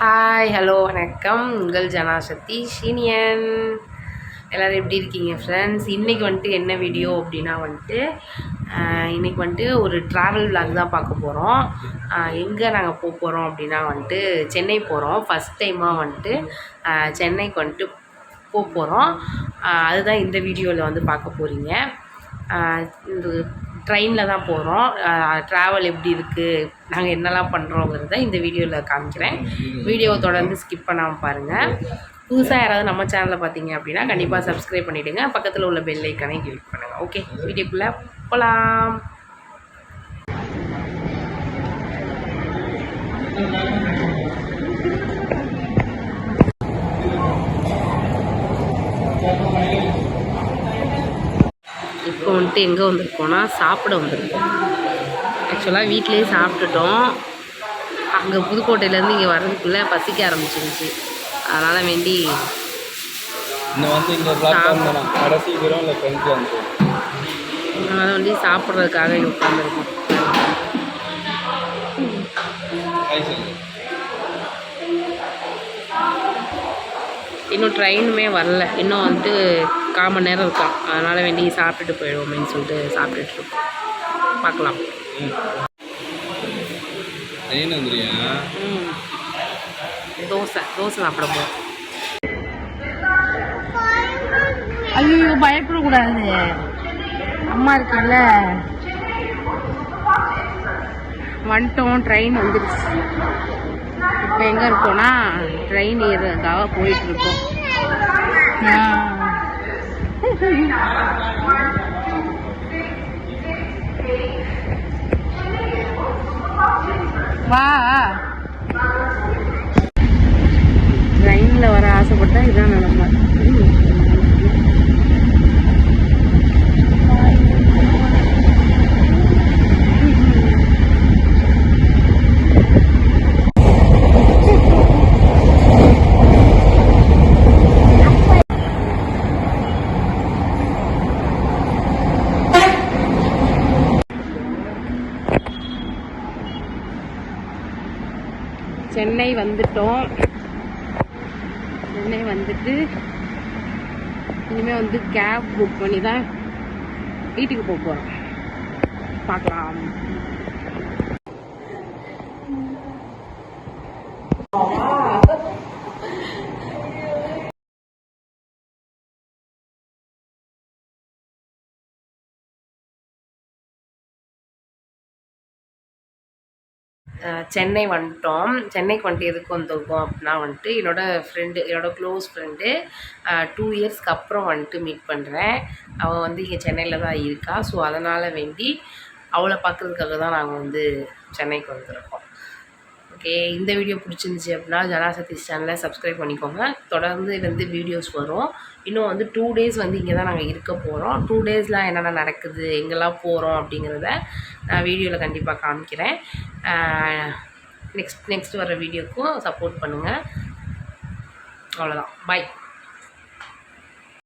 Hi hello வணக்கம். உங்கள் ஜனாசக்தி சீனியன். எல்லோரும் எப்படி இருக்கீங்க ஃப்ரெண்ட்ஸ் இன்றைக்கி வந்துட்டு என்ன வீடியோ அப்படின்னா வந்துட்டு இன்றைக்கி வந்துட்டு ஒரு ட்ராவல் விளாக் தான் பார்க்க போகிறோம் எங்கே நாங்கள் போக போகிறோம் அப்படின்னா வந்துட்டு சென்னை போகிறோம் ஃபஸ்ட் டைமாக வந்துட்டு சென்னைக்கு வந்துட்டு போக போகிறோம் அதுதான் இந்த வீடியோவில் வந்து பார்க்க போகிறீங்க இந்த ட்ரெயினில் தான் போகிறோம் ட்ராவல் எப்படி இருக்குது நாங்கள் என்னெல்லாம் பண்ணுறோங்கிறத இந்த வீடியோவில் காமிக்கிறேன். வீடியோவை தொடர்ந்து ஸ்கிப் பண்ணாமல் பாருங்கள் புதுசாக யாராவது நம்ம சேனலில் பார்த்தீங்க அப்படின்னா கண்டிப்பாக சப்ஸ்கிரைப் பண்ணிவிடுங்க பக்கத்தில் உள்ள பெல் ஐக்கானை கிளிக் பண்ணுங்கள் ஓகே வீடியோக்குள்ளே போகலாம் இப்போ வந்துட்டு எங்கே வந்திருக்கோம்னா சாப்பிட வந்திருக்கோம். ஆக்சுவலாக வீட்டிலேயே சாப்பிட்டுட்டோம். அங்கே புதுக்கோட்டையிலேருந்து இங்கே வர்றதுக்குள்ளே பசிக்க ஆரம்பிச்சிருச்சு. அதனால் வேண்டி அதனால் வேண்டி சாப்பிட்றதுக்காக இங்கே உட்காந்துருக்கோம் இன்னும் ட்ரெயினுமே வரல. இன்னும் வந்துட்டு கால் மணி நேரம் இருக்கான் அதனால் வேண்டி சாப்பிட்டுட்டு போயிடுவோமேன்னு சொல்லிட்டு சாப்பிட்டுட்டு இருக்கோம். பார்க்கலாம். தோசை தோசை சாப்பிட போகிறோம் ஐயோ பயப்படக்கூடாது. அம்மா இருக்கல. வந்துட்டோம் ட்ரெயின் வந்துடுச்சு இப்போ எங்கே இருக்கோம்னா ட்ரெயின் ஏறுறதுக்காக போயிட்டு இருக்கோம். ஆ. வா. ட்ரெயினில் வர ஆசைப்பட்டா இதான் நிலமை. சென்னை வந்துட்டோம். சென்னை வந்துட்டு இனிமேல் வந்து கேப் புக் பண்ணி தான் வீட்டுக்கு போக போகிறோம் பார்க்கலாம். அஹ் சென்னை வந்துட்டோம். சென்னைக்கு வந்துட்டு எதுக்கு வந்திருக்கோம் அப்படின்னா வந்துட்டு என்னோடய ஃப்ரெண்டு என்னோட க்ளோஸ் ஃப்ரெண்டு டூ இயர்ஸ்க்கு அப்புறம் வந்துட்டு மீட் பண்ணுறேன் அவள் வந்து இங்கே சென்னையில் தான் இருக்கா. ஸோ அதனால் வேண்டி அவளை பார்க்குறதுக்காக தான் நாங்கள் வந்து சென்னைக்கு வந்திருக்கோம். ஓகே இந்த வீடியோ பிடிச்சிருந்துச்சி அப்படின்னா ஜனாசக்தி சேனலை சப்ஸ்கிரைப் பண்ணிக்கோங்க. தொடர்ந்து வந்து வீடியோஸ் வரும். இன்னும் வந்து டூ டேஸ் வந்து இங்கே தான் நாங்கள் இருக்க போகிறோம் டூ டேஸ்லாம் என்னென்ன நடக்குது எங்கெல்லாம் போகிறோம் அப்படிங்கிறத நான் வீடியோவில் கண்டிப்பாக காமிக்கிறேன். நெக்ஸ்ட் நெக்ஸ்ட் வர வீடியோக்கும் சப்போர்ட் பண்ணுங்கள் அவ்வளோதான் பாய்